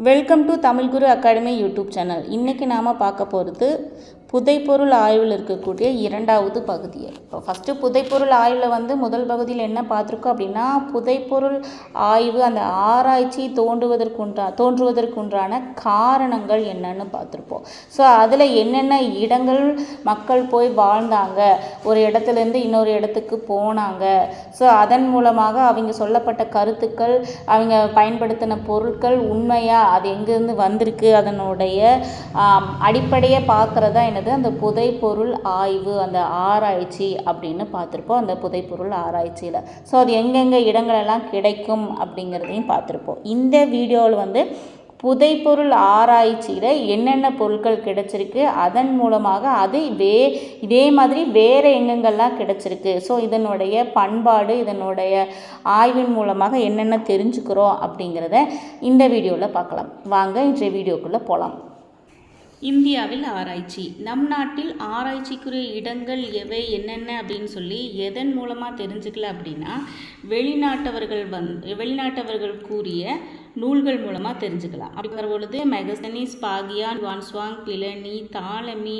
Welcome to Tamil guru academy YouTube channel இன்றைக்கி நாம் பார்க்க போகிறது புதைப்பொருள் ஆய்வில் இருக்கக்கூடிய இரண்டாவது பகுதியை. இப்போ ஃபஸ்ட்டு புதைப்பொருள் ஆய்வில் வந்து முதல் பகுதியில் என்ன பார்த்துருக்கோம் அப்படின்னா புதைப்பொருள் ஆய்வு அந்த ஆராய்ச்சி தோன்றுவதற்குன்றா தோன்றுவதற்குன்றான காரணங்கள் என்னன்னு பார்த்துருப்போம். ஸோ அதில் என்னென்ன இடங்கள் மக்கள் போய் வாழ்ந்தாங்க ஒரு இடத்துலேருந்து இன்னொரு இடத்துக்கு போனாங்க. ஸோ அதன் மூலமாக அவங்க சொல்லப்பட்ட கருத்துக்கள் அவங்க பயன்படுத்தின பொருட்கள் உண்மையாக அது எங்கேருந்து வந்திருக்கு அதனுடைய அடிப்படையை பார்க்குறதா என்னது? அந்த புதைப்பொருள் ஆய்வு அந்த ஆராய்ச்சி அப்படின்னு பார்த்துருப்போம். அந்த புதைப்பொருள் ஆராய்ச்சியில். ஸோ அது எங்கெங்கே இடங்களெல்லாம் கிடைக்கும் அப்படிங்கிறதையும் பார்த்துருப்போம். இந்த வீடியோவில் வந்து புதைப்பொருள் ஆராய்ச்சியில் என்னென்ன பொருட்கள் கிடைச்சிருக்கு அதன் மூலமாக அது வே இதே மாதிரி வேறு எங்கெங்கெல்லாம் கிடைச்சிருக்கு. ஸோ இதனுடைய பண்பாடு இதனுடைய ஆய்வின் மூலமாக என்னென்ன தெரிஞ்சுக்கிறோம் அப்படிங்கிறத இந்த வீடியோவில் பார்க்கலாம். வாங்க இன்றைய வீடியோக்குள்ளே போகலாம். இந்தியாவில் ஆராய்ச்சி. நம் நாட்டில் ஆராய்ச்சிக்குரிய இடங்கள் எவை என்னென்ன அப்படின்னு சொல்லி எதன் மூலமாக தெரிஞ்சுக்கல அப்படின்னா வெளிநாட்டவர்கள் வந் வெளிநாட்டவர்கள் கூறிய நூல்கள் மூலமாக தெரிஞ்சுக்கலாம். அப்படி பொழுது Megasthenes Fahien Xuanzang Pliny Ptolemy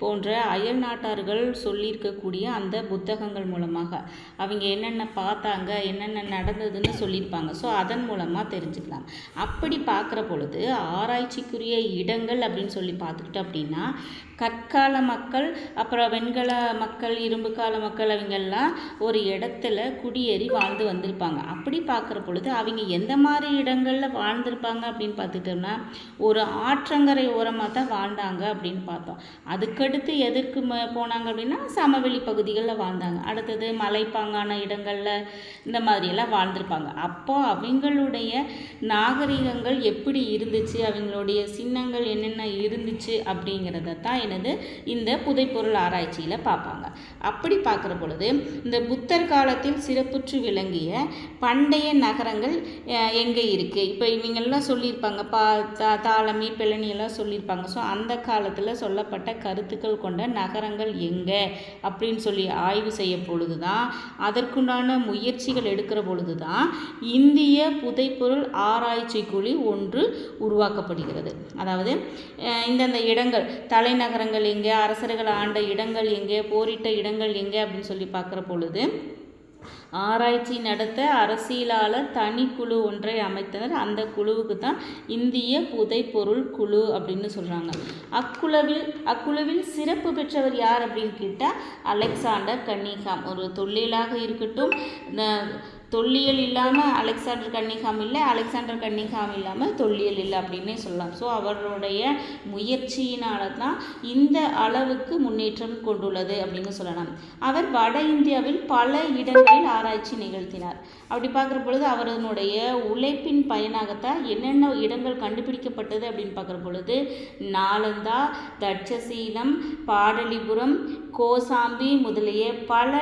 போன்ற அயல் நாட்டார்கள் சொல்லியிருக்கக்கூடிய அந்த புத்தகங்கள் மூலமாக அவங்க என்னென்ன பார்த்தாங்க என்னென்ன நடந்ததுன்னு சொல்லியிருப்பாங்க. ஸோ அதன் மூலமாக தெரிஞ்சுக்கலாம். அப்படி பார்க்குற பொழுது ஆராய்ச்சிக்குரிய இடங்கள் அப்படின்னு சொல்லி பார்த்துக்கிட்டோம் அப்படின்னா கற்கால மக்கள் அப்புறம் வெண்கல மக்கள் இரும்பு கால மக்கள் அவங்கெல்லாம் ஒரு இடத்துல குடியேறி வாழ்ந்து வந்திருப்பாங்க. அப்படி பார்க்குற பொழுது அவங்க எந்த மாதிரி இடங்கள் இடங்களில் வாழ்ந்திருப்பாங்க அப்படின்னு பார்த்துட்டோம்னா ஒரு ஆற்றங்கரை ஓரமாக தான் வாழ்ந்தாங்க அப்படின்னு பார்த்தோம். அதுக்கடுத்து எதற்கு போனாங்க அப்படின்னா சமவெளி பகுதிகளில் வாழ்ந்தாங்க. அடுத்தது மலைப்பாங்கான இடங்களில் இந்த மாதிரியெல்லாம் வாழ்ந்திருப்பாங்க. அப்போ அவங்களுடைய நாகரிகங்கள் எப்படி இருந்துச்சு? அவங்களுடைய சின்னங்கள் என்னென்ன இருந்துச்சு அப்படிங்கிறத தான் எனது இந்த புதைப்பொருள் ஆராய்ச்சியில் பார்ப்பாங்க. அப்படி பார்க்குற பொழுது இந்த புத்தர் காலத்தில் சிறப்புற்று விளங்கிய பண்டைய நகரங்கள் எங்கே இருக்குது இப்போ இவங்கெல்லாம் சொல்லியிருப்பாங்க பா தா தாளமி பிளனியெல்லாம் சொல்லியிருப்பாங்க. ஸோ அந்த காலத்தில் சொல்லப்பட்ட கருத்துக்கள் கொண்ட நகரங்கள் எங்கே? அப்படின்னு சொல்லி ஆய்வு செய்ய பொழுது தான் அதற்குண்டான முயற்சிகள் எடுக்கிற பொழுது தான் இந்திய புதைப்பொருள் ஆராய்ச்சி குழி ஒன்று உருவாக்கப்படுகிறது. அதாவது இந்தந்த இடங்கள் தலைநகரங்கள் எங்கே அரசர்கள் ஆண்ட இடங்கள் எங்கே போரிட்ட இடங்கள் எங்கே அப்படின்னு சொல்லி பார்க்குற பொழுது ஆராய்ச்சி நடத்த அரசியலாளர் தனிக்குழு ஒன்றை அமைத்தனர் அந்த குழுவுக்கு தான் இந்திய புதைப்பொருள் குழு அப்படின்னு சொல்கிறாங்க அக்குழுவில் அக்குழுவில் சிறப்பு பெற்றவர் யார் அப்படின்னு கேட்டால் அலெக்சாண்டர் கன்னிகாம். ஒரு தொழிலாக இருக்கட்டும் தொல்லியல் இல்லாமல் அலெக்சாண்டர் கன்னிகாம் இல்லை அலெக்சாண்டர் கன்னிகாம் இல்லாமல் தொல்லியல் இல்லை அப்படின்னே சொல்லலாம். ஸோ அவருடைய முயற்சியினால தான் இந்த அளவுக்கு முன்னேற்றம் கொண்டுள்ளது அப்படின்னு சொல்லலாம். அவர் வட இந்தியாவில் பல இடங்களில் ஆராய்ச்சி நிகழ்த்தினார். அப்படி பார்க்குற பொழுது அவரனுடைய உழைப்பின் பயனாகத்தான் என்னென்ன இடங்கள் கண்டுபிடிக்கப்பட்டது அப்படின்னு பார்க்குற பொழுது நாலந்தா தட்சசீலம் பாடலிபுரம் கோசாம்பி முதலிய பல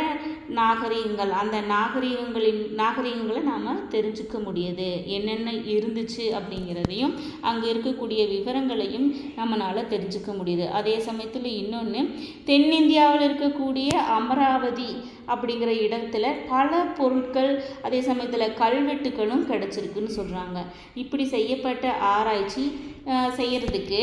நாகரிகங்கள் அந்த நாகரிகங்களின் நாகரீகங்களை நாம் தெரிஞ்சுக்க முடியுது. என்னென்ன இருந்துச்சு அப்படிங்கிறதையும் அங்கே இருக்கக்கூடிய விவரங்களையும் நம்மளால் தெரிஞ்சுக்க முடியுது. அதே சமயத்தில் இன்னொன்று தென்னிந்தியாவில் இருக்கக்கூடிய அமராவதி அப்படிங்கிற இடத்துல பல பொருட்கள் அதே சமயத்தில் கல்வெட்டுகளும் கிடச்சிருக்குன்னு சொல்கிறாங்க இப்படி செய்யப்பட்ட ஆராய்ச்சி செய்கிறதுக்கு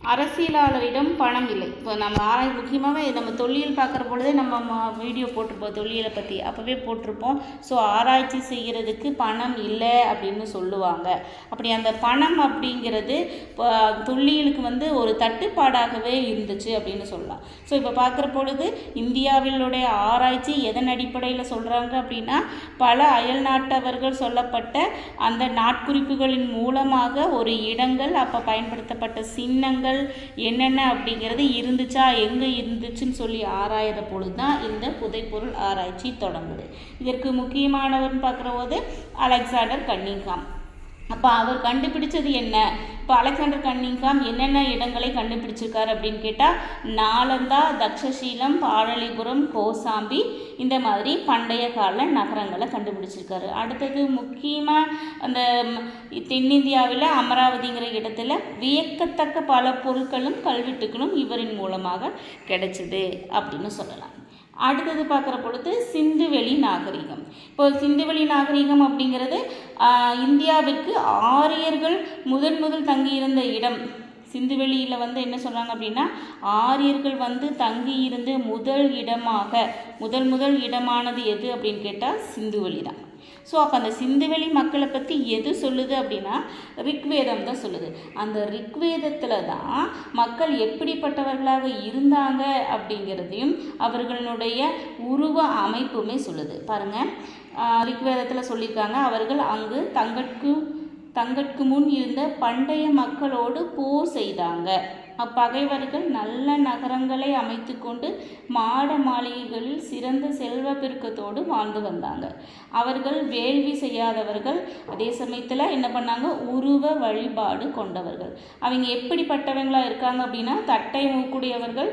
அரசியலாளரிடம் பணம் இல்லை. இப்போ நம்ம ஆராய் முக்கியமாகவே நம்ம தொல்லியல் பார்க்குற பொழுதே நம்ம ம- வீடியோ போட்டிருப்போம் தொல்லியலை பற்றி அப்போவே போட்டிருப்போம். ஸோ ஆராய்ச்சி செய்கிறதுக்கு பணம் இல்லை அப்படின்னு சொல்லுவாங்க. அப்படி அந்த பணம் அப்படிங்கிறது இப்போ தொல்லியலுக்கு வந்து ஒரு தட்டுப்பாடாகவே இருந்துச்சு அப்படின்னு சொல்லலாம். ஸோ இப்போ பார்க்குற பொழுது இந்தியாவிலுடைய ஆராய்ச்சி எதன் அடிப்படையில் சொல்கிறாங்க அப்படின்னா பல அயல் நாட்டவர்கள் சொல்லப்பட்ட அந்த நாட்குறிப்புகளின் மூலமாக ஒரு இடங்கள் அப்போ பயன்படுத்தப்பட்ட சின்னங்கள் என்னென்ன அப்படிங்கிறது இருந்துச்சா எங்கே இருந்துச்சுன்னு சொல்லி ஆராயிற பொழுது தான் இந்த புதைப்பொருள் ஆராய்ச்சி தொடங்குது. இதற்கு முக்கியமானவர்னு பார்க்குற போது அலெக்சாண்டர் கன்னிங்காம். அப்போ அவர் கண்டுபிடிச்சது என்ன? இப்போ அலெக்சாண்டர் கன்னிங்காம் என்னென்ன இடங்களை கண்டுபிடிச்சிருக்காரு அப்படின்னு கேட்டால் நாலந்தா தக்ஷசீலம் பாடலிபுரம் கோசாம்பி இந்த மாதிரி பண்டைய கால நகரங்களை கண்டுபிடிச்சிருக்காரு. அடுத்தது முக்கியமாக அந்த தென்னிந்தியாவில் அமராவதிங்கிற இடத்துல வியக்கத்தக்க பல பொருட்களும் கல்வெட்டுகளும் இவரின் மூலமாக கிடைச்சிது அப்படின்னு சொல்லலாம். அடுத்தது பார்க்குற பொழுது சிந்துவெளி நாகரிகம். இப்போ சிந்துவெளி நாகரிகம் அப்படிங்கிறது இந்தியாவிற்கு ஆரியர்கள் முதன் முதல் தங்கியிருந்த இடம். சிந்துவெளியில் வந்து என்ன சொல்கிறாங்க அப்படின்னா ஆரியர்கள் வந்து தங்கியிருந்து முதல் இடமாக முதல் முதல் இடமானது எது அப்படின்னு கேட்டால் சிந்துவெளி தான் ஸோ அப்போ அந்த சிந்துவெளி மக்களை பற்றி எது சொல்லுது அப்படின்னா ரிக்வேதம் தான் சொல்லுது. அந்த ரிக்வேதத்தில் தான் மக்கள் எப்படிப்பட்டவர்களாக இருந்தாங்க அப்படிங்கிறதையும் அவர்களுடைய உருவ அமைப்புமே சொல்லுது. பாருங்கள் ரிக்வேதத்தில் சொல்லியிருக்காங்க அவர்கள் அங்கு தங்கட்கு தங்கட்கு முன் இருந்த பண்டைய மக்களோடு போர் செய்தாங்க. அப்பகைவர்கள் நல்ல நகரங்களை அமைத்து கொண்டு மாட மாளிகைகளில் சிறந்த செல்வ பெருக்கத்தோடு வாழ்ந்து வந்தாங்க. அவர்கள் வேள்வி செய்யாதவர்கள் அதே சமயத்தில் என்ன பண்ணாங்க? உருவ வழிபாடு கொண்டவர்கள். அவங்க எப்படிப்பட்டவங்களாக இருக்காங்க அப்படின்னா தட்டை மூக்குடையவர்கள்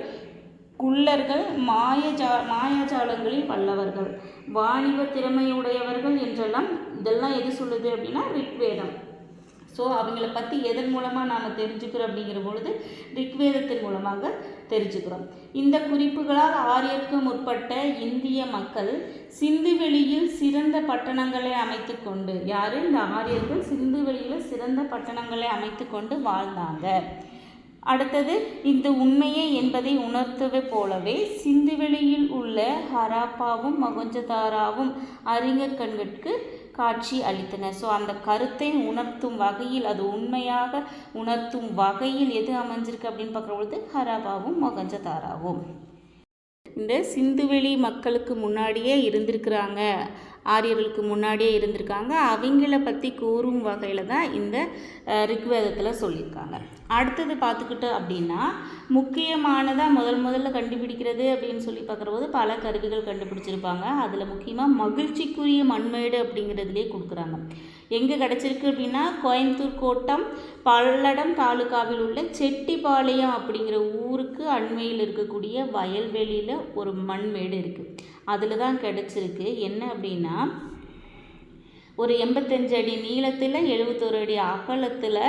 குள்ளர்கள் மாயஜா மாயாஜாலங்களில் வல்லவர்கள் வாணிப திறமையுடையவர்கள் என்றெல்லாம் இதெல்லாம் எது சொல்லுது அப்படின்னா ரிக்வேதம். ஸோ அவங்கள பற்றி எதன் மூலமாக நாம் தெரிஞ்சுக்கிறோம் அப்படிங்கிற பொழுது ரிக்வேதத்தின் மூலமாக தெரிஞ்சுக்கிறோம். இந்த குறிப்புகளால் ஆரியருக்கு முற்பட்ட இந்திய மக்கள் சிந்துவெளியில் சிறந்த பட்டணங்களை அமைத்து கொண்டு யார்? இந்த ஆரியர்கள் சிந்துவெளியில் சிறந்த பட்டணங்களை அமைத்து கொண்டு வாழ்ந்தாங்க. அடுத்தது இந்த உண்மையே என்பதை உணர்த்துவது போலவே சிந்துவெளியில் உள்ள ஹராப்பாவும் மொகஞ்சதாராவும் அறிஞர் கண்களுக்கு காட்சி அளித்தன. ஸோ அந்த கருத்தை உணர்த்தும் வகையில் அது உண்மையாக உணர்த்தும் வகையில் எது அமைஞ்சிருக்கு அப்படின்னு பார்க்குற பொழுது ஹராபாவும் மொகஞ்சதாராவும். இந்த சிந்துவெளி மக்களுக்கு முன்னாடியே இருந்திருக்கிறாங்க. ஆரியர்களுக்கு முன்னாடியே இருந்திருக்காங்க. அவங்கள பற்றி கூறும் வகையில் தான் இந்த ரிக்வேதத்தில் சொல்லியிருக்காங்க. அடுத்தது பார்த்துக்கிட்டு அப்படின்னா முக்கியமானதாக முதல் முதல்ல கண்டுபிடிக்கிறது அப்படின்னு சொல்லி பார்க்குறபோது பல கருவிகள் கண்டுபிடிச்சிருப்பாங்க. அதில் முக்கியமாக மகிழ்ச்சிக்குரிய மண்மேடு அப்படிங்கிறதுலே கொடுக்குறாங்க. எங்கே கிடச்சிருக்கு அப்படின்னா கோயம்புத்தூர் கோட்டம் பல்லடம் தாலுகாவில் உள்ள செட்டிப்பாளையம் அப்படிங்கிற ஊருக்கு அண்மையில் இருக்கக்கூடிய வயல்வெளியில் ஒரு மண்மேடு இருக்குது அதில் தான் கிடச்சிருக்கு. என்ன அப்படின்னா ஒரு எண்பத்தஞ்சு அடி நீளத்தில் எழுபத்தோரு அடி அகலத்தில்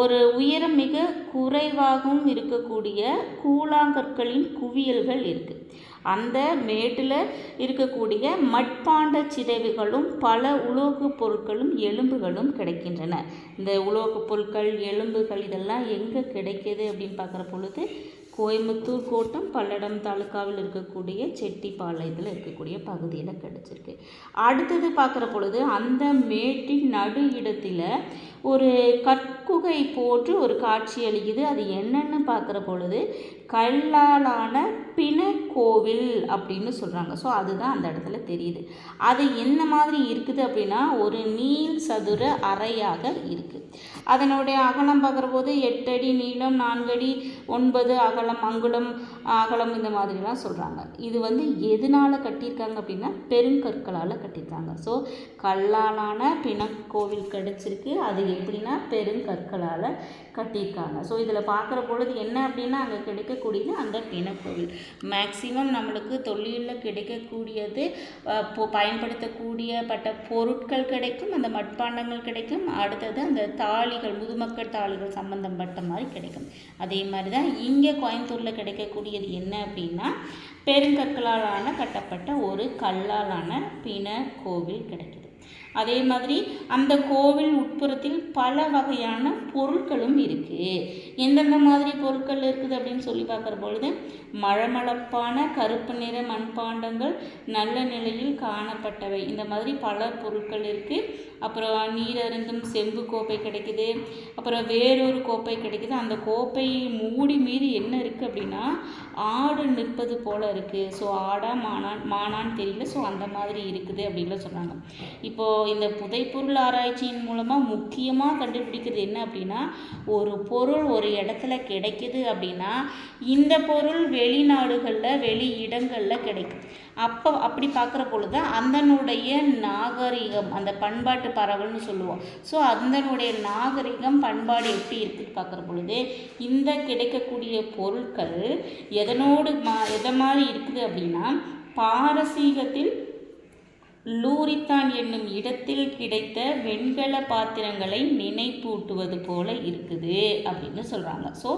ஒரு உயரம் மிக குறைவாகவும் இருக்கக்கூடிய கூழாங்கற்களின் குவியல்கள் இருக்குது அந்த மேட்டில் இருக்கக்கூடிய மட்பாண்ட சிதைவுகளும் பல உலோகப் பொருட்களும் எலும்புகளும் கிடைக்கின்றன. இந்த உலோகப் பொருட்கள் எலும்புகள் இதெல்லாம் எங்கே கிடைக்கிது அப்படின்னு பார்க்குற பொழுது கோயம்புத்தூர் கோட்டம் பல்லடம் தாலுக்காவில் இருக்கக்கூடிய செட்டிப்பாளையத்தில் இருக்கக்கூடிய பகுதியில் கிடச்சிருக்கு. அடுத்தது பார்க்குற பொழுது அந்த மேட்டின் நடு இடத்துல ஒரு கற்குகை போன்று ஒரு காட்சி அளிக்குது. அது என்னன்னு பார்க்குற பொழுது கல்லாலான பிணக்கோவில் அப்படின்னு சொல்கிறாங்க ஸோ அதுதான் அந்த இடத்துல தெரியுது. அது என்ன மாதிரி இருக்குது அப்படின்னா ஒரு நீள் சதுர அறையாக இருக்குது அதனுடைய அகலம் பார்க்குற போது எட்டு அடி நீளம் நான்கடி ஒன்பது அகலம் அங்குலம் அகலம் இந்த மாதிரிலாம் சொல்கிறாங்க இது வந்து எதனால் கட்டியிருக்காங்க அப்படின்னா பெருங்கற்களால் கட்டியிருக்காங்க. ஸோ கல்லாலான பிணக்கோவில் கிடச்சிருக்கு. அது எப்படின்னா பெருங்கற்களால் கட்டியிருக்காங்க. ஸோ இதில் பார்க்குற பொழுது என்ன அப்படின்னா அங்கே கிடைக்கக்கூடியது அந்த பிணக்கோவில் மேக்சிமம் நம்மளுக்கு தொழிலில் கிடைக்கக்கூடியது பயன்படுத்தக்கூடிய பட்ட பொருட்கள் கிடைக்கும் அந்த மட்பாண்டங்கள் கிடைக்கும். அடுத்தது அந்த தாளிகள் முதுமக்கள் தாளிகள் சம்பந்தப்பட்ட மாதிரி கிடைக்கும். அதே மாதிரி தான் இங்கே கோயம்புத்தூரில் கிடைக்கக்கூடியது என்ன அப்படின்னா பெருங்கற்களாலான கட்டப்பட்ட ஒரு கல்லாலான பிண கோவில் கிடைக்கும். அதே மாதிரி அந்த கோவில் உட்புறத்தில் பல வகையான பொருட்களும் இருக்குது எந்தெந்த மாதிரி பொருட்கள் இருக்குது அப்படின்னு சொல்லி பார்க்குற பொழுது மழமளப்பான கருப்பு நிற மண்பாண்டங்கள் நல்ல நிலையில் காணப்பட்டவை. இந்த மாதிரி பல பொருட்கள் இருக்குது அப்புறம் நீர் அருந்தும் செம்பு கோப்பை கிடைக்குது. அப்புறம் வேறொரு கோப்பை கிடைக்குது. அந்த கோப்பை மூடி மீது என்ன இருக்குது அப்படின்னா ஆடு நிற்பது போல் இருக்குது ஸோ ஆடா மானான் மானான்னு தெரியல. ஸோ அந்த மாதிரி இருக்குது அப்படின்லாம் சொல்கிறாங்க இப்போது இந்த புதைப்பொருள் ஆராய்ச்சியின் மூலமாக முக்கியமாக கண்டுபிடிக்கிறது என்ன அப்படின்னா ஒரு பொருள் ஒரு இடத்துல கிடைக்குது அப்படின்னா இந்த பொருள் வெளிநாடுகளில் வெளி இடங்களில் கிடைக்குது அப்போ அப்படி பார்க்குற பொழுது அதனுடைய நாகரிகம் அந்த பண்பாட்டு பரவல்னு சொல்லுவோம். ஸோ அதனுடைய நாகரிகம் பண்பாடு எப்படி இருக்குன்னு பார்க்குற பொழுது இந்த கிடைக்கக்கூடிய பொருட்கள் எதனோடு மா எதை மாதிரி இருக்குது அப்படின்னா பாரசீகத்தில் லூரித்தான் என்னும் இடத்தில் கிடைத்த வெண்கல பாத்திரங்களை நினைப்பூட்டுவது போல இருக்குது அப்படின்னு சொல்கிறாங்க ஸோ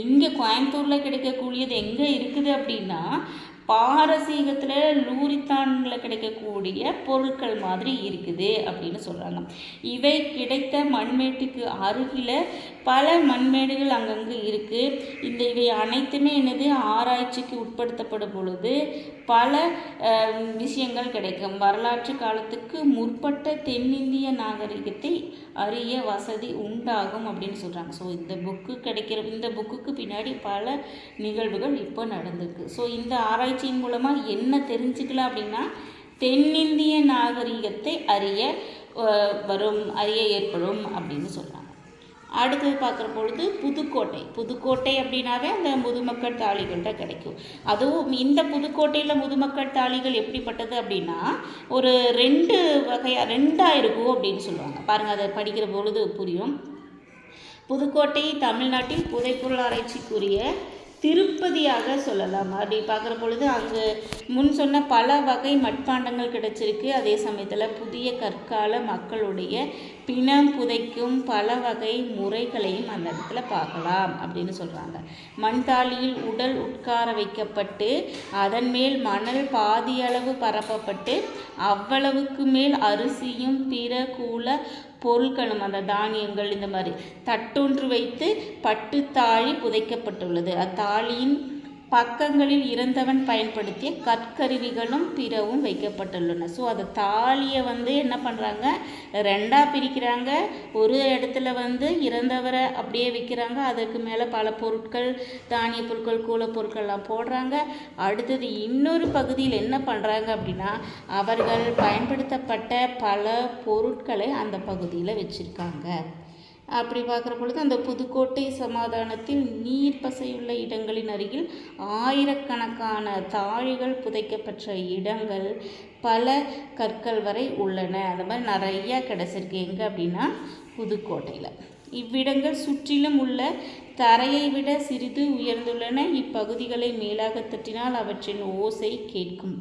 இங்கே கோயம்புத்தூரில் கிடைக்கக்கூடியது எங்கே இருக்குது அப்படின்னா பாரசீகத்தில் லூரித்தானில் கிடைக்கக்கூடிய பொருட்கள் மாதிரி இருக்குது அப்படின்னு சொல்கிறாங்க இவை கிடைத்த மண்மேட்டுக்கு அருகில் பல மண்மேடுகள் அங்கங்கே இருக்குது இந்த இவை அனைத்துமே என்னது ஆராய்ச்சிக்கு உட்படுத்தப்படும் பொழுது பல விஷயங்கள் கிடைக்கும். வரலாற்று காலத்துக்கு முற்பட்ட தென்னிந்திய நாகரிகத்தை அறிய வசதி உண்டாகும் அப்படின்னு சொல்கிறாங்க ஸோ இந்த புக்கு கிடைக்கிற இந்த புக்குக்கு பின்னாடி பல நிகழ்வுகள் இப்போ நடந்திருக்கு. ஸோ இந்த ஆராய்ச்சியின் மூலமாக என்ன தெரிஞ்சுக்கலாம் அப்படின்னா தென்னிந்திய நாகரிகத்தை அறிய வரும் அறிய ஏற்படும் அப்படின்னு சொல்கிறாங்க அடுத்தது பார்க்குற பொழுது புதுக்கோட்டை. புதுக்கோட்டை அப்படின்னாவே அந்த முதுமக்கள் தாளிகள்கிட்ட கிடைக்கும். அதுவும் இந்த புதுக்கோட்டையில் முதுமக்கள் தாளிகள் எப்படிப்பட்டது அப்படின்னா ஒரு ரெண்டு வகையாக ரெண்டாக இருக்கும் அப்படின்னு சொல்லுவாங்க. பாருங்கள் அதை படிக்கிற பொழுது புரியும். புதுக்கோட்டை தமிழ்நாட்டில் புதைப்பொருள் ஆராய்ச்சிக்குரிய திருப்பதியாக சொல்லலாம். அப்படி பார்க்குற பொழுது அங்கு முன் சொன்ன பல வகை மட்பாண்டங்கள் கிடைச்சிருக்கு. அதே சமயத்தில் புதிய கற்கால மக்களுடைய பிணம் புதைக்கும் பல வகை முறைகளையும் அந்த இடத்துல பார்க்கலாம் அப்படின்னு சொல்கிறாங்க மண்தாளியில் உடல் உட்கார வைக்கப்பட்டு அதன் மேல் மணல் பாதியளவு பரப்பப்பட்டு அவ்வளவுக்கு மேல் அரிசியும் பிற கூல பொருட்களும் அந்த தானியங்கள் இந்த மாதிரி தட்டொன்று வைத்து பட்டுத்தாழி புதைக்கப்பட்டுள்ளது. அத்தாழியின் பக்கங்களில் இறந்தவன் பயன்படுத்திய கற்கருவிகளும் பிறவும் வைக்கப்பட்டுள்ளன. ஸோ அந்த தாலியை வந்து என்ன பண்ணுறாங்க ரெண்டாக பிரிக்கிறாங்க. ஒரு இடத்துல வந்து இறந்தவரை அப்படியே விற்கிறாங்க அதற்கு மேலே பல பொருட்கள் தானிய பொருட்கள் கூலப்பொருட்கள்லாம் போடுறாங்க. அடுத்தது இன்னொரு பகுதியில் என்ன பண்ணுறாங்க அப்படின்னா அவர்கள் பயன்படுத்தப்பட்ட பல பொருட்களை அந்த பகுதியில் வச்சுருக்காங்க. அப்படி பார்க்குற பொழுது அந்த புதுக்கோட்டை சமாதானத்தில் நீர் பசையுள்ள இடங்களின் அருகில் ஆயிரக்கணக்கான தாழிகள் புதைக்கப்பட்ட இடங்கள் பல கற்கள் வரை உள்ளன. அந்த மாதிரி நிறையா கிடச்சிருக்கு. எங்கே அப்படின்னா புதுக்கோட்டையில். இவ்விடங்கள் சுற்றிலும் உள்ள தரையை விட சிறிது உயர்ந்துள்ளன. இப்பகுதிகளை மேலாக தட்டினால் அவற்றின் ஓசை கேட்கும்.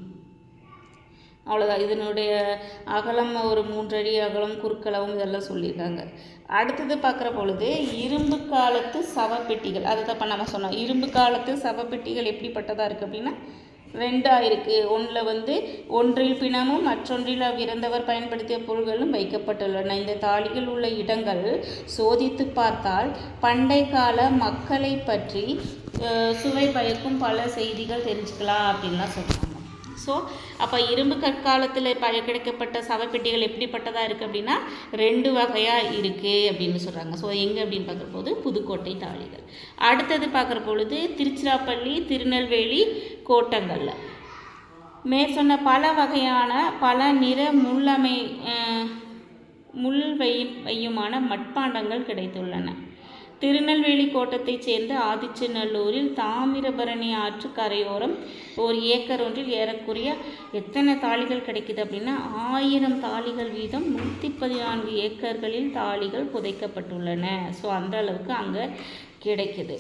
அவ்வளோதான் இதனுடைய அகலம் ஒரு மூன்றடி அகலம் குறுக்களவும் இதெல்லாம் சொல்லியிருக்காங்க. அடுத்தது பார்க்குற பொழுது இரும்பு காலத்து சவப்பெட்டிகள். அதை தான் இப்போ நம்ம சொன்னோம். இரும்பு காலத்து சவப்பெட்டிகள் எப்படிப்பட்டதாக இருக்குது அப்படின்னா ரெண்டாக இருக்குது ஒன்றில் வந்து ஒன்றில் பிணமும் மற்றொன்றில் இறந்தவர் பயன்படுத்திய பொருள்களும் வைக்கப்பட்டுள்ளன. இந்த தாளியில் உள்ள இடங்கள் சோதித்து பார்த்தால் பண்டை கால மக்களை பற்றி சுவை பயக்கும் பல செய்திகள் தெரிஞ்சுக்கலாம் அப்படின்லாம் சொல்கிறாங்க ஸோ அப்போ இரும்பு கற்காலத்தில் ப கிடைக்கப்பட்ட சவப்பெட்டிகள் எப்படிப்பட்டதாக இருக்குது அப்படின்னா ரெண்டு வகையாக இருக்குது அப்படின்னு சொல்கிறாங்க ஸோ எங்கே அப்படின்னு பார்க்குற போது புதுக்கோட்டை தாழிகள் அடுத்தது பார்க்குற பொழுது திருச்சிராப்பள்ளி திருநெல்வேலி கோட்டங்களில். மே சொன்ன பல வகையான பல நிற முள்ளமை முள் வையும் வையுமான மட்பாண்டங்கள் கிடைத்துள்ளன. திருநெல்வேலி கோட்டத்தைச் சேர்ந்த ஆதிச்சநல்லூரில் தாமிரபரணி ஆற்று கரையோரம் ஒரு ஏக்கர் ஒன்றில் ஏறக்குறைய எத்தனை தாளிகள் கிடைக்குது அப்படின்னா ஆயிரம் தாளிகள் வீதம் நூற்றி பதினான்கு ஏக்கர்களில் தாளிகள் புதைக்கப்பட்டுள்ளன. ஸோ அந்த அளவுக்கு அங்கே கிடைக்குது.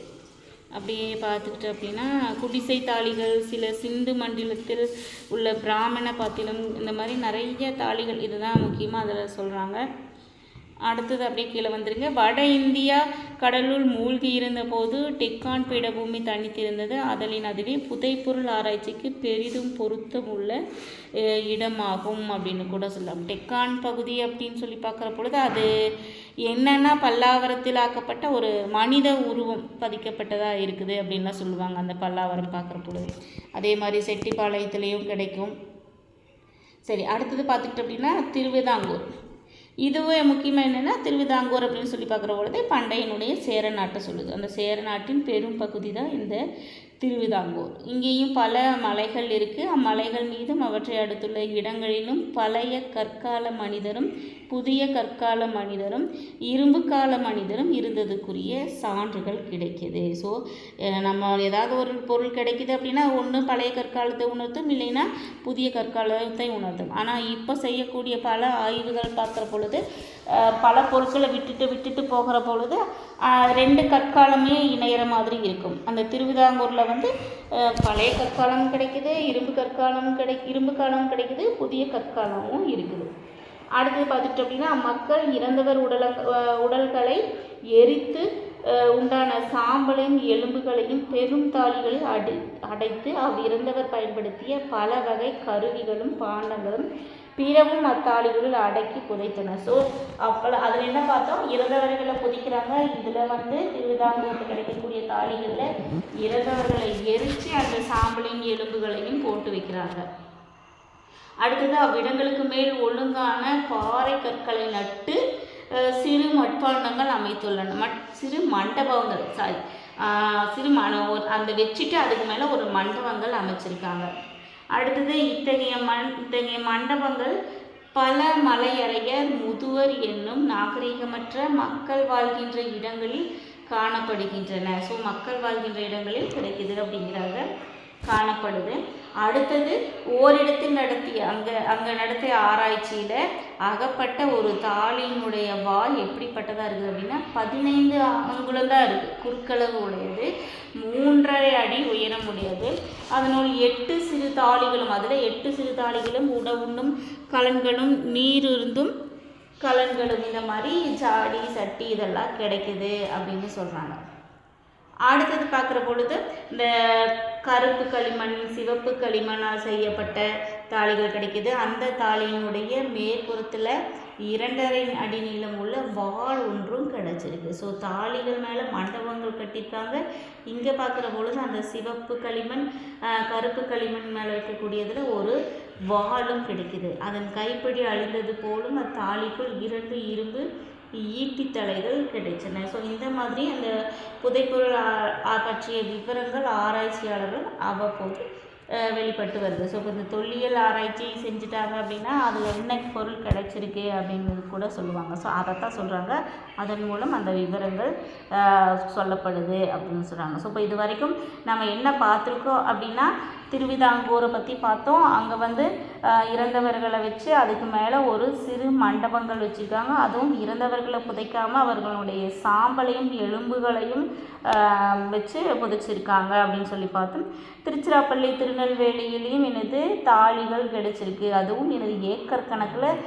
அப்படியே பார்த்துக்கிட்டு அப்படின்னா குடிசை தாளிகள் சில சிந்து மண்டலத்தில் உள்ள பிராமண பாத்திரம் இந்த மாதிரி நிறைய தாளிகள் இதுதான் முக்கியமாக அதில் சொல்கிறாங்க அடுத்தது அப்படியே கீழே வந்துருங்க. வட இந்தியா கடலுள் மூழ்கி இருந்தபோது டெக்கான் பீடபூமி தனித்திருந்தது. அதலின் அதுவே புதைப்பொருள் ஆராய்ச்சிக்கு பெரிதும் பொருத்தம் உள்ள இடமாகும் அப்படின்னு கூட சொல்லலாம். டெக்கான் பகுதி அப்படின்னு சொல்லி பார்க்குற பொழுது அது என்னென்னா பல்லாவரத்தில் ஆக்கப்பட்ட ஒரு மனித உருவம் பதிக்கப்பட்டதாக இருக்குது அப்படின்லாம் சொல்லுவாங்க அந்த பல்லாவரம் பார்க்குற பொழுது. அதே மாதிரி செட்டிப்பாளையத்துலேயும் கிடைக்கும். சரி அடுத்தது பார்த்துக்கிட்டோம் அப்படின்னா திருவிதாங்கூர். இதுவே முக்கியமாக என்னென்னா திருவிதாங்கூர் அப்படின்னு சொல்லி பார்க்குற பொழுது பண்டையனுடைய சேர நாட்டை சொல்லுது. அந்த சேர நாட்டின் பெரும் பகுதி தான் இந்த திருவிதாங்கூர். இங்கேயும் பல மலைகள் இருக்குது அம்மலைகள் மீதும் அவற்றை அடுத்துள்ள இடங்களிலும் பழைய கற்கால மனிதரும் புதிய கற்கால மனிதரும் இரும்பு கால மனிதரும் இருந்ததுக்குரிய சான்றுகள் கிடைக்கிது. ஸோ நம்ம ஏதாவது ஒரு பொருள் கிடைக்குது அப்படின்னா ஒன்று பழைய கற்காலத்தை உணர்த்தும் இல்லைன்னா புதிய கற்காலத்தை உணர்த்தும். ஆனால் இப்போ செய்யக்கூடிய பல ஆய்வுகள் பார்க்குற பொழுது பல பொருட்களை விட்டுட்டு விட்டுட்டு போகிற பொழுது ரெண்டு கற்காலமே இணையிற மாதிரி இருக்கும். அந்த திருவிதாங்கூரில் வந்து பழைய கற்காலம் கிடைக்குது இரும்பு கற்காலம் கிடை இரும்பு காலம் கிடைக்குது புதிய கற்காலமும் இருக்குது. அடுத்தது பார்த்துட்டு அப்படின்னா மக்கள் இறந்தவர் உடல உடல்களை எரித்து உண்டான சாம்பலையும் எலும்புகளையும் பெரும் தாளிகளில் அடி அடைத்து அவ்விறந்தவர் பயன்படுத்திய பல வகை கருவிகளும் பாண்டங்களும் பிறவும் அத்தாளிகளில் அடக்கி புதைத்தனர். ஸோ அப்போ அதில் என்ன பார்த்தோம்? இறந்தவர்களை புதைக்கிறாங்க. இதில் வந்து திருவிதாங்கூரில் கிடைக்கக்கூடிய தாளிகளில் இறந்தவர்களை எரித்து அந்த சாம்பலையும் எலும்புகளையும் போட்டு வைக்கிறாங்க. அடுத்தது அவ்விடங்களுக்கு மேல் ஒழுங்கான பாறை கற்களை நட்டு சிறு மட்பாண்டங்கள் அமைத்துள்ளன. மட் சிறு மண்டபங்கள் சாரி சிறு மன அந்த வச்சுட்டு அதுக்கு மேலே ஒரு மண்டபங்கள் அமைச்சிருக்காங்க. அடுத்தது இத்தகைய மண் இத்தகைய மண்டபங்கள் பல மலையறையர் முதுவர் என்னும் நாகரிகமற்ற மக்கள் வாழ்கின்ற இடங்களில் காணப்படுகின்றன. ஸோ மக்கள் வாழ்கின்ற இடங்களில் கிடைக்குது அப்படிங்கிறாங்க. காணப்படுது. அடுத்தது ஓரிடத்தில் நடத்திய அங்கே அங்கே நடத்திய ஆராய்ச்சியில் அகப்பட்ட ஒரு தாளியினுடைய வாய் எப்படிப்பட்டதாக இருக்குது அப்படின்னா பதினைந்து அங்குலம் தான் இருக்குது குறுக்களவு உடையது மூன்றரை அடி உயரம் உடையது. அதனுள் எட்டு சிறு தாளிகளும் அதில் எட்டு சிறு தாளிகளும் உணவுண்ணும் கலன்களும் நீரிருந்தும் கலன்களும் இந்த மாதிரி ஜாடி சட்டி இதெல்லாம் கிடைக்குது அப்படின்னு சொல்கிறாங்க அடுத்தது பார்க்குற பொழுது இந்த கருப்பு களிமண் சிவப்பு களிமண்ணால் செய்யப்பட்ட தாளிகள் கிடைக்குது. அந்த தாளியினுடைய மேற்புறத்தில் இரண்டரை அடி நீளம் உள்ள வால் ஒன்றும் கிடச்சிருக்கு. ஸோ தாளிகள் மேலே மண்டபங்கள் கட்டியிருக்காங்க. இங்கே பார்க்குற பொழுது அந்த சிவப்பு களிமண் கருப்பு களிமண் மேலே வைக்கக்கூடியதில் ஒரு வாளும் கிடைக்குது. அதன் கைப்பிடி அழிந்தது போலும் அத்தாளிக்குள் இரண்டு இரும்பு ஈட்டி தலைகள் கிடைச்சன ஸோ இந்த மாதிரி அந்த புதைப்பொருள் ஆ- பற்றிய விவரங்கள் ஆராய்ச்சியாளர்கள் அவ்வப்போது வெளிப்பட்டு வருது ஸோ இப்போ இந்த தொல்லியல் ஆராய்ச்சி செஞ்சுட்டாங்க அப்படின்னா அதில் என்ன பொருள் கிடைச்சிருக்கு அப்படிங்கிறது கூட சொல்லுவாங்க. ஸோ அதைத்தான் சொல்கிறாங்க அதன் மூலம் அந்த விவரங்கள் சொல்லப்படுது அப்படின்னு சொல்கிறாங்க ஸோ இப்போ இது வரைக்கும் நம்ம என்ன பார்த்துருக்கோம் அப்படின்னா திருவிதாங்கூரை பற்றி பார்த்தோம். அங்கே வந்து இறந்தவர்களை வச்சு அதுக்கு மேலே ஒரு சிறு மண்டபங்கள் வச்சுருக்காங்க. அதுவும் இறந்தவர்களை புதைக்காமல் அவர்களுடைய சாம்பலையும் எலும்புகளையும் வச்சு புதைச்சிருக்காங்க அப்படின்னு சொல்லி பார்த்தோம். திருச்சிராப்பள்ளி திருநெல்வேலியிலையும் எனது தாளிகள் கிடைச்சிருக்கு. அதுவும் எனது ஏக்கர் கணக்கில்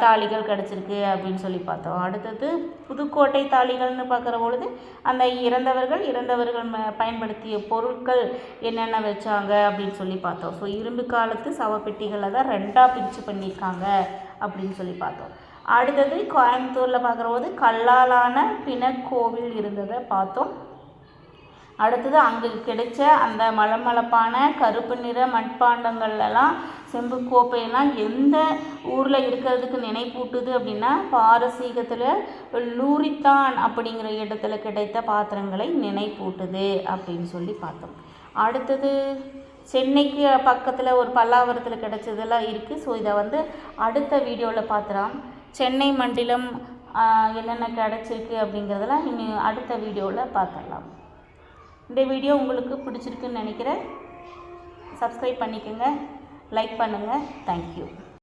தாலிகள் கிடச்சிருக்கு அப்படின்னு சொல்லி பார்த்தோம். அடுத்தது புதுக்கோட்டை தாலிகள்னு பார்க்குற பொழுது அந்த இறந்தவர்கள் இறந்தவர்கள் ம- பயன்படுத்திய பொருட்கள் என்னென்ன வச்சாங்க அப்படின்னு சொல்லி பார்த்தோம். ஸோ இரும்பு காலத்து சவப்பெட்டிகளை தான் ரெண்டாக பிரித்து பண்ணியிருக்காங்க அப்படின்னு சொல்லி பார்த்தோம். அடுத்தது கோயம்புத்தூரில் பார்க்குற போது கல்லாலான பிணக்கோவில் இருந்ததை பார்த்தோம். அடுத்தது அங்கே கிடைச்ச அந்த மலமளப்பான கருப்பு நிற மட்பாண்டங்கள்லாம் செம்பு கோப்பையெல்லாம் எந்த ஊரில் இருக்கிறதுக்கு நினைப்பூட்டுது அப்படின்னா பாரசீகத்தில் லூரித்தான் அப்படிங்கிற இடத்துல கிடைத்த பாத்திரங்களை நினைப்பூட்டுது அப்படின்னு சொல்லி பார்த்தோம். அடுத்தது சென்னைக்கு பக்கத்தில் ஒரு பல்லாவரத்தில் கிடைச்சதெல்லாம் இருக்குது ஸோ இதை வந்து அடுத்த வீடியோவில் பார்த்துலாம் சென்னை மண்டலம் என்னென்ன கிடச்சிருக்கு அப்படிங்கிறதெல்லாம் இனி அடுத்த வீடியோவில் பார்த்துடலாம் இந்த வீடியோ உங்களுக்கு பிடிச்சிருக்குன்னு நினைக்கிறேன். சப்ஸ்கிரைப் பண்ணிக்கோங்க. லைக் பண்ணுங்கள் தேங்க்யூ